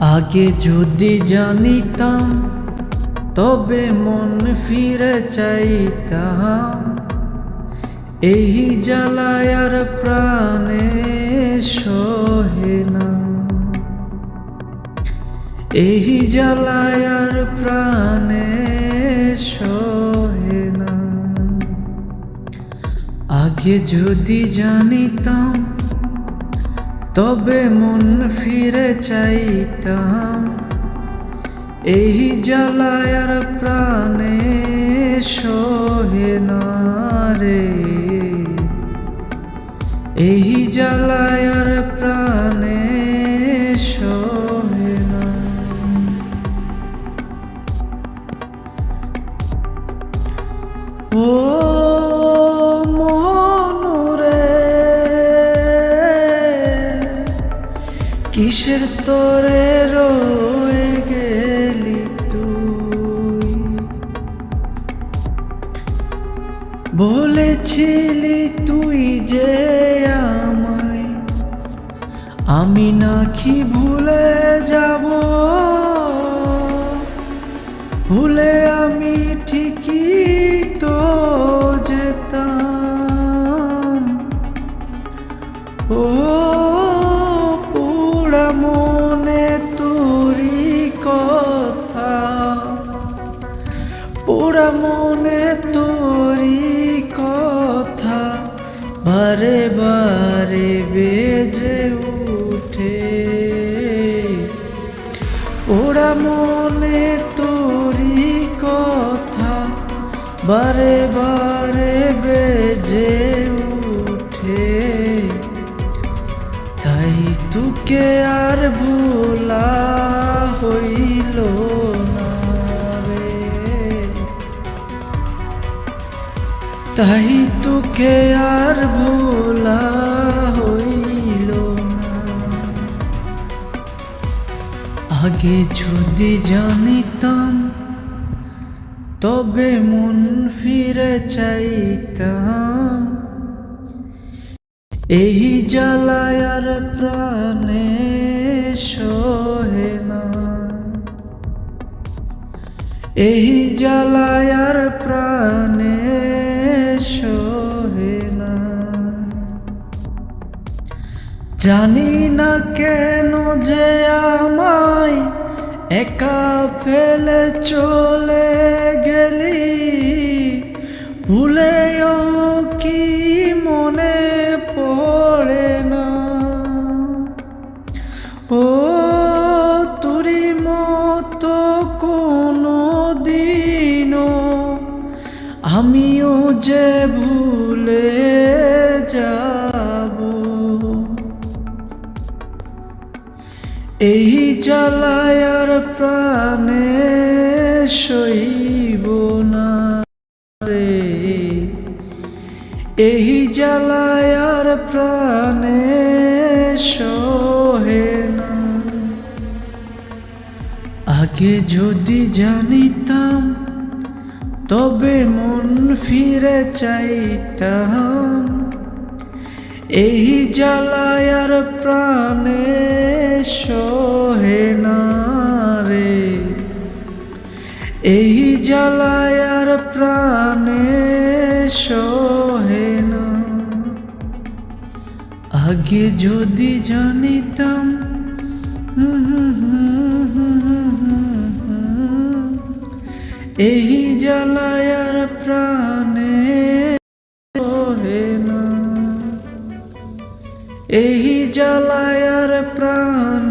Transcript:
আগে যদি জানিতাম, তবে মন ফিরে চাইতাম। এই জ্বালায়ার প্রাণে সহে না। এই জ্বালায়ার প্রাণে সহে না। আগে যদি জানিতাম তবে মন ফিরে চাইতাম এই জ্বালায়ার প্রাণে সহে না রে। এই জ্বালায়ার প্রাণে কিসের তোরে রয়ে গেলি তুই? বলেছিলি তুই যে আমায় আমি নাকি ভুলে যাব? ভুলে পোড়া মনে তোরি কথা, বারে বারে বেজে উঠে। তাই তোকে আর ভোলা হইল তাই তোকে আর ভোলা আগে যদি জানিতাম, তবে মন ফিরে চাইতাম। এই জ্বালায়ার প্রাণে সহে না। এই জ্বালায়ার প্রাণে সহে না। জানি না কেন যে একা ফেলে চলে গেলি ভুলেও কি জ্বালায়ার প্রাণে সইব না রে। এই জ্বালায়ার প্রাণে সহে না। আগে যদি জানিতাম, তবে মন ফিরে চাইতাম। এই জ্বালায়ার প্রাণে আগে যদি জানিতাম এই জ্বালায়ার প্রাণে এই জ্বালায়ার প্রাণ